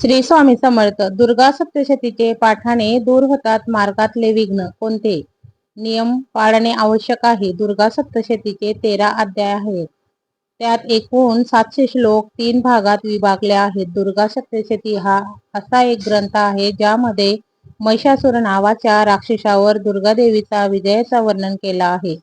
श्री स्वामी समर्थ दुर्गा सप्तशतीचे पाठाने दूर होतात मार्गातले विघ्न कोणते? नियम पाळणे आवश्यक आहे. दुर्गा सप्तशतीचे तेरा अध्याय आहेत. त्यात एकूण सातशे श्लोक तीन भागात विभागले आहेत. दुर्गा सप्तशती हा असा एक ग्रंथ आहे ज्यामध्ये महिषासुर नावाच्या राक्षसावर दुर्गा देवीचा विजयाचा वर्णन केला आहे.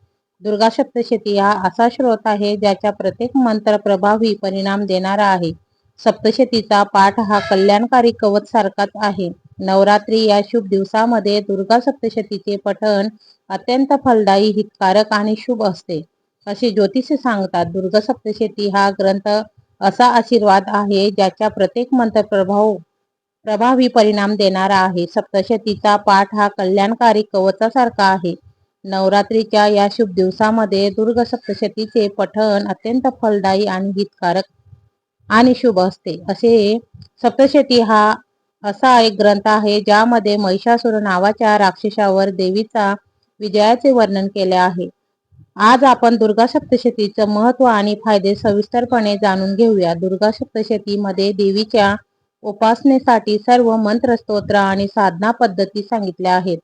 दुर्गा सप्तशती हा असा श्रोत आहे ज्याच्या प्रत्येक मंत्र प्रभावी परिणाम देणारा आहे. सप्तशतीचा पाठ हा कल्याणकारी कवच सारखाच आहे. नवरात्री या शुभ दिवसामध्ये दुर्गा सप्तशतीचे पठण अत्यंत फलदायी हितकारक आणि शुभ असते. असे ज्योतिष सांगतात दुर्गा सप्तशती हा ग्रंथ असा आशीर्वाद आहे ज्याच्या प्रत्येक मंत्र प्रभाव प्रभावी परिणाम देणारा आहे. सप्तशतीचा पाठ हा कल्याणकारी कवचासारखा आहे. नवरात्रीच्या या शुभ दिवसामध्ये दुर्ग सप्तशतीचे पठण अत्यंत फलदायी आणि हितकारक आणि शुभ असते. असे सप्तशती हा असा एक ग्रंथ आहे ज्यामध्ये महिषासुर नावाच्या राक्षसावर देवीचा विजयाचे वर्णन केले आहे. आज आपण दुर्गा सप्तशतीचं महत्त्व आणि फायदे सविस्तरपणे जाणून घेऊया. दुर्गा सप्तशतीमध्ये देवीच्या उपासनेसाठी सर्व मंत्र स्तोत्र आणि साधना पद्धती सांगितल्या आहेत.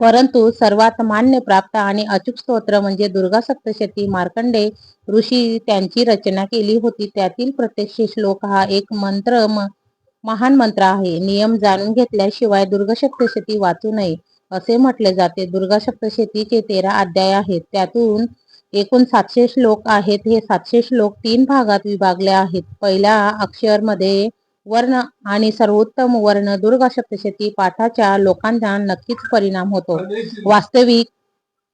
परंतु सर्वात मान्य प्राप्त आणि अचूक स्तोत्र म्हणजे दुर्गा सप्तशती मार्कंडे ऋषी त्यांची रचना केली होती. त्यातील प्रत्येक श्लोक हा एक मंत्र महान मंत्र आहे. नियम जाणून घेतल्याशिवाय दुर्गा सप्तशती वाचू नये असे म्हटले जाते. दुर्गा सप्तशतीचे तेरा अध्याय आहेत. त्यातून एकूण सातशे श्लोक आहेत. हे सातशे श्लोक तीन भागात विभागले आहेत. पहिल्या अक्षरमध्ये वर्ण आणि सर्वोत्तम वर्ण दुर्गा सप्तशती पाठाच्या लोकांना नक्कीच परिणाम होतो. वास्तविक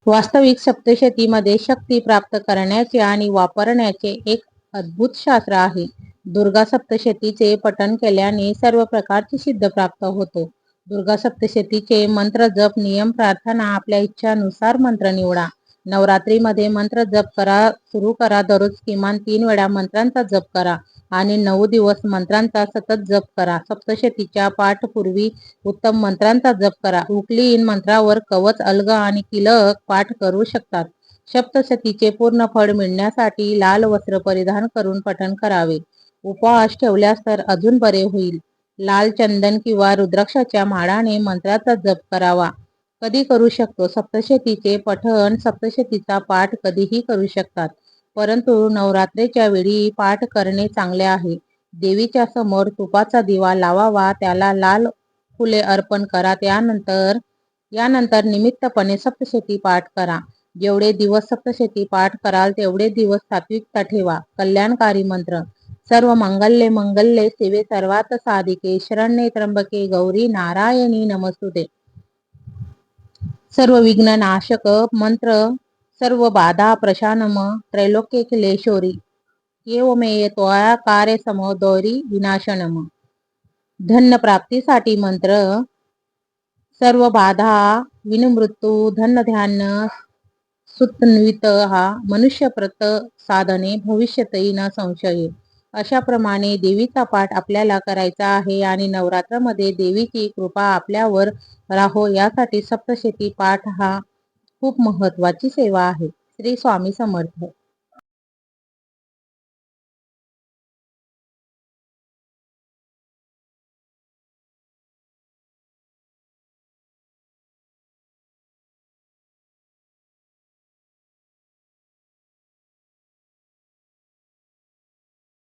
वास्तविक सप्तशतीमध्ये शक्ती प्राप्त करण्याचे आणि वापरण्याचे एक अद्भुत शास्त्र आहे. दुर्गा सप्तशतीचे पठन केल्याने सर्व प्रकारची सिद्ध प्राप्त होतो. दुर्गा सप्तशतीचे मंत्र जप नियम प्रार्थना आपल्या इच्छानुसार मंत्र निवडा. नवरात्रीमध्ये मंत्र जप करा सुरू करा दररोज किमान तीन वेळा मंत्रांचा जप करा आणि नऊ दिवस मंत्रांचा सतत जप करा. सप्तशतीच्या पाठपूर्वी उत्तम मंत्रांचा जप करा. उकलीन मंत्रावर कवच अलग आणि किलक पाठ करू शकतात. सप्तशतीचे पूर्ण फळ मिळण्यासाठी लाल वस्त्र परिधान करून पठण करावे. उपवास ठेवल्यास तर अजून बरे होईल. लाल चंदन किंवा रुद्राक्षाच्या माळाने मंत्राचा जप करावा. कधी करू शकतो. सप्तशतीचे पठण सप्तशतीचा पाठ कधीही करू शकतात. परंतु नवरात्रीच्या वेळी पाठ करणे चांगले आहे. देवीच्या समोर तुपाचा दिवा लावावा त्याला लाल फुले अर्पण करा. त्यानंतर यानंतर निमित्तपणे सप्तशती पाठ करा. जेवढे दिवस सप्तशती पाठ कराल तेवढे दिवस सात्विकता ठेवा. कल्याणकारी मंत्र. सर्व मंगल्ये मंगल्ये सेवे सर्वात साधिके शरण्ये त्र्यंबके गौरी नारायणी नमस्तुते सर्व विघ्न नाशक मंत्र सर्व बाधा प्रशानम त्रैलोक्य क्लेशोरी मे त्वया कार्य समोदोरी विनाशनम। धन्य प्राप्तीसाठी मंत्र सर्व बाधा विनमृत्यू धन ध्यान सुतन्वित हा मनुष्य प्रत साधने भविष्यतही न संशय। अशाप्रमाणे देवीचा पाठ आपल्याला करायचा आहे आणि नवरात्रामध्ये देवीची कृपा आपल्यावर राहो यासाठी सप्तशती पाठ हा खूप महत्वाची सेवा आहे. श्री स्वामी समर्थ.